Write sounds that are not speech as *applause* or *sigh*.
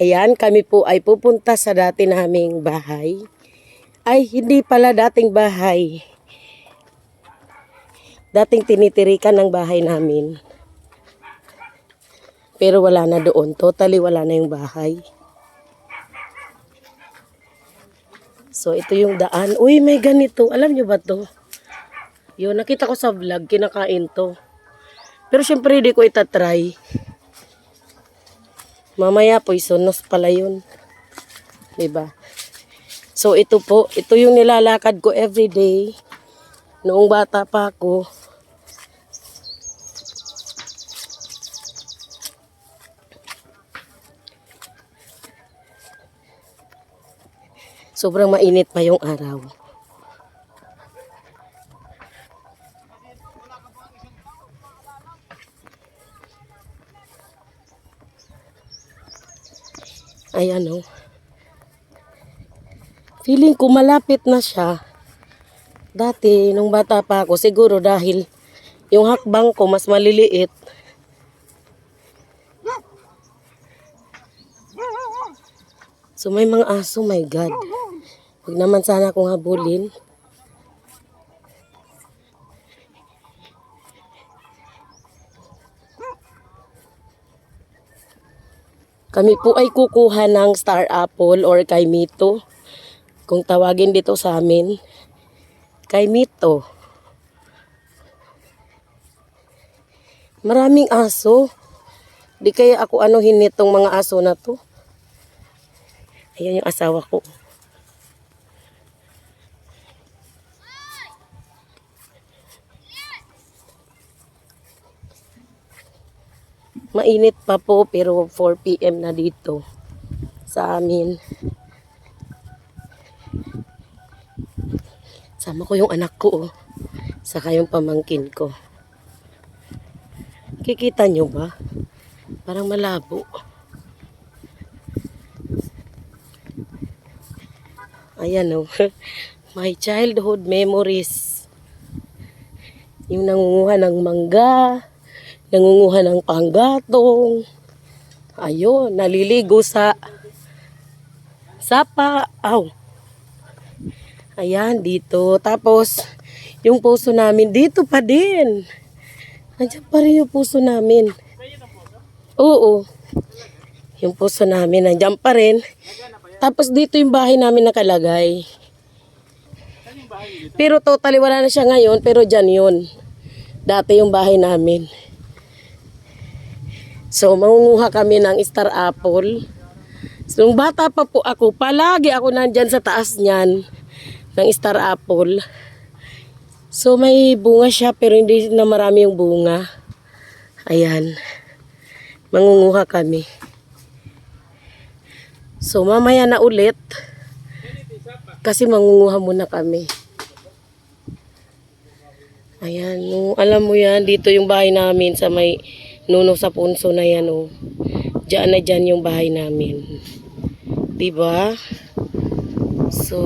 Ayan, kami po ay pupunta sa dati naming bahay. Ay, hindi pala dating bahay. Dating tinitirikan ng bahay namin. Pero wala na doon. Totally wala na yung bahay. So, ito yung daan. Uy, may ganito. Alam nyo ba to? Yun, nakita ko sa vlog, kinakain to. Pero syempre, hindi ko itatry. Mamaya, poisonous pala yun. ba? So, ito po, ito yung nilalakad ko everyday. Noong bata pa ako. Sobrang mainit pa yung araw. Ayan o. Feeling ko malapit na siya. Dati, nung bata pa ako, siguro dahil yung hakbang ko mas maliliit. So may mga aso, my God. Huwag naman sana akong habulin. Kami po ay kukuha ng star apple or kay Mito. Kung tawagin dito sa amin. Kay Mito. Maraming aso. Di kaya ako anuhin nitong mga aso na to. Ayan yung asawa ko. Mainit pa po pero 4 p.m. na dito sa amin. Sama ko yung anak ko oh. Saka yung pamangkin ko. Kikita nyo ba? Parang malabo. Ayan oh. *laughs* My childhood memories. Yung nangunguha ng mangga, nangunguha ng panggatong. Ayun, naliligo sa sapa. Aw. Ayan, dito. Tapos, yung puso namin, dito pa din. Andiyan pa rin yung puso namin. Oo. Yung puso namin, nandiyan pa rin. Tapos dito yung bahay namin nakalagay. Pero totally wala na siya ngayon, pero dyan yun. Dati yung bahay namin. So, mangunguha kami ng star apple. So, nung bata pa po ako, palagi ako nandyan sa taas niyan ng star apple. So, may bunga siya pero hindi na marami yung bunga. Ayan. Mangunguha kami. So, mamaya na ulit. Kasi mangunguha muna kami. Ayan, no, alam mo yan, dito yung bahay namin sa may nuno sa punso na yan, oh. Diyan na diyan yung bahay namin. 'Di ba? So,